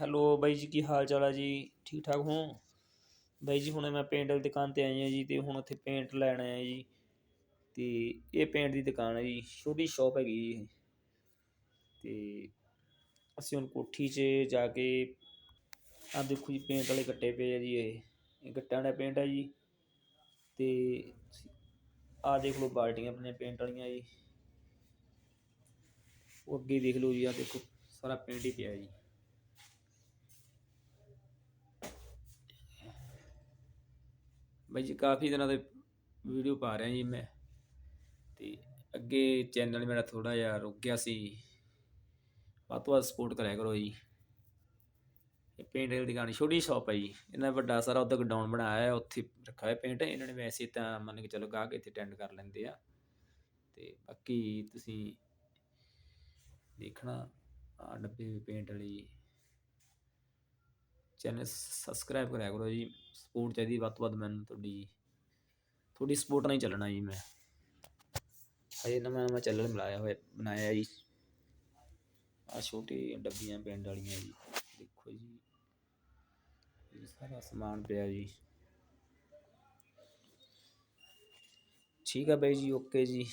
Hello ਬਾਈ ਜੀ, ਕੀ ਹਾਲ ਚਾਲ ਆ ਜੀ? ਠੀਕ ਠਾਕ ਹੋ? ਬਾਈ ਜੀ, ਹੁਣੇ ਮੈਂ ਪੇਂਟ ਵਾਲੀ ਦੁਕਾਨ ਤੇ ਆਈ ਹਾਂ ਜੀ ਤੇ ਹੁਣ ਉੱਥੇ ਪੇਂਟ ਲੈਣ ਆਇਆ ਜੀ। ਤੇ ਇਹ ਪੇਂਟ ਦੀ ਦੁਕਾਨ ਹੈ ਜੀ, ਛੋਟੀ ਸ਼ਾਪ ਹੈਗੀ ਜੀ ਇਹ। ਤੇ ਅਸੀਂ ਹੁਣ ਕੋਠੀ 'ਚ ਜਾ ਕੇ ਆ ਦੇਖੋ ਜੀ ਪੇਂਟ ਵਾਲੇ ਗੱਟੇ ਪਏ ਆ ਜੀ ਇਹ। ਇਹ ਗੱਟਿਆਂ ਦਾ ਪੇਂਟ ਹੈ ਜੀ। ਤੇ ਆ ਦੇਖ ਲਓ ਬਾਲਟੀਆਂ ਆਪਣੀਆਂ ਪੇਂਟ ਵਾਲੀਆਂ ਜੀ। ਉਹ ਅੱਗੇ ਦੇਖ ਲਓ ਜੀ, ਆ ਦੇਖੋ, ਸਾਰਾ ਪੇਂਟ ਹੀ ਪਿਆ ਜੀ। ਬਾਈ ਜੀ ਕਾਫੀ ਦਿਨਾਂ ਦੇ ਵੀਡੀਓ ਪਾ ਰਿਹਾ ਜੀ ਮੈਂ। ਤੇ ਅੱਗੇ ਚੈਨਲ ਮੇਰਾ ਥੋੜਾ ਜਿਹਾ ਰੁਕ ਗਿਆ ਸੀ। ਵੱਧ ਤੋਂ ਵੱਧ ਸਪੋਰਟ ਕਰਿਆ ਕਰੋ ਜੀ। ਇਹ ਪੇਂਟ ਦੀ ਗਾਣੀ ਛੋਟੀ ਸ਼ਾਪ ਹੈ ਜੀ। ਇਹਨਾਂ ਵੱਡਾ ਸਾਰਾ ਉੱਧਰ ਗਡਾਊਨ ਬਣਾਇਆ ਹੈ ਉੱਥੇ ਰੱਖਾ ਹੋਇਆ ਪੇਂਟ ਇਹਨਾਂ ਨੇ ਵੈਸੇ ਤਾਂ ਮੰਨ ਕੇ ਚਲੋ ਗਾਹਕ ਇੱਥੇ ਅਟੈਂਡ ਕਰ ਲੈਂਦੇ ਆ। ਤੇ ਬਾਕੀ ਤੁਸੀਂ ਦੇਖਣਾ ਆ ਡੱਬੇ ਪੇਂਟ ਵਾਲੀ ਚੈਨਲ ਸਬਸਕ੍ਰਾਈਬ ਕਰਿਆ ਕਰੋ ਜੀ। ਸਪੋਰਟ ਚਾਹੀਦੀ ਵੱਧ ਤੋਂ ਵੱਧ ਮੈਨੂੰ ਤੁਹਾਡੀ। ਤੁਹਾਡੀ ਸਪੋਰਟ ਨਾਲ ਹੀ ਚੱਲਣਾ ਜੀ ਮੈਂ। ਹਜੇ ਨਵਾਂ ਨਵਾਂ ਚੱਲਣ ਮਿਲਾਇਆ ਹੋਇਆ, ਬਣਾਇਆ ਜੀ। ਆ ਛੋਟੀ ਡੱਬੀਆਂ ਪਿੰਡ ਵਾਲੀਆਂ ਜੀ। ਦੇਖੋ ਜੀ। ਇਹ ਸਾਰਾ ਸਮਾਨ ਪਿਆ ਜੀ। ਠੀਕ ਆ ਬਾਈ ਜੀ ਓਕੇ ਜੀ।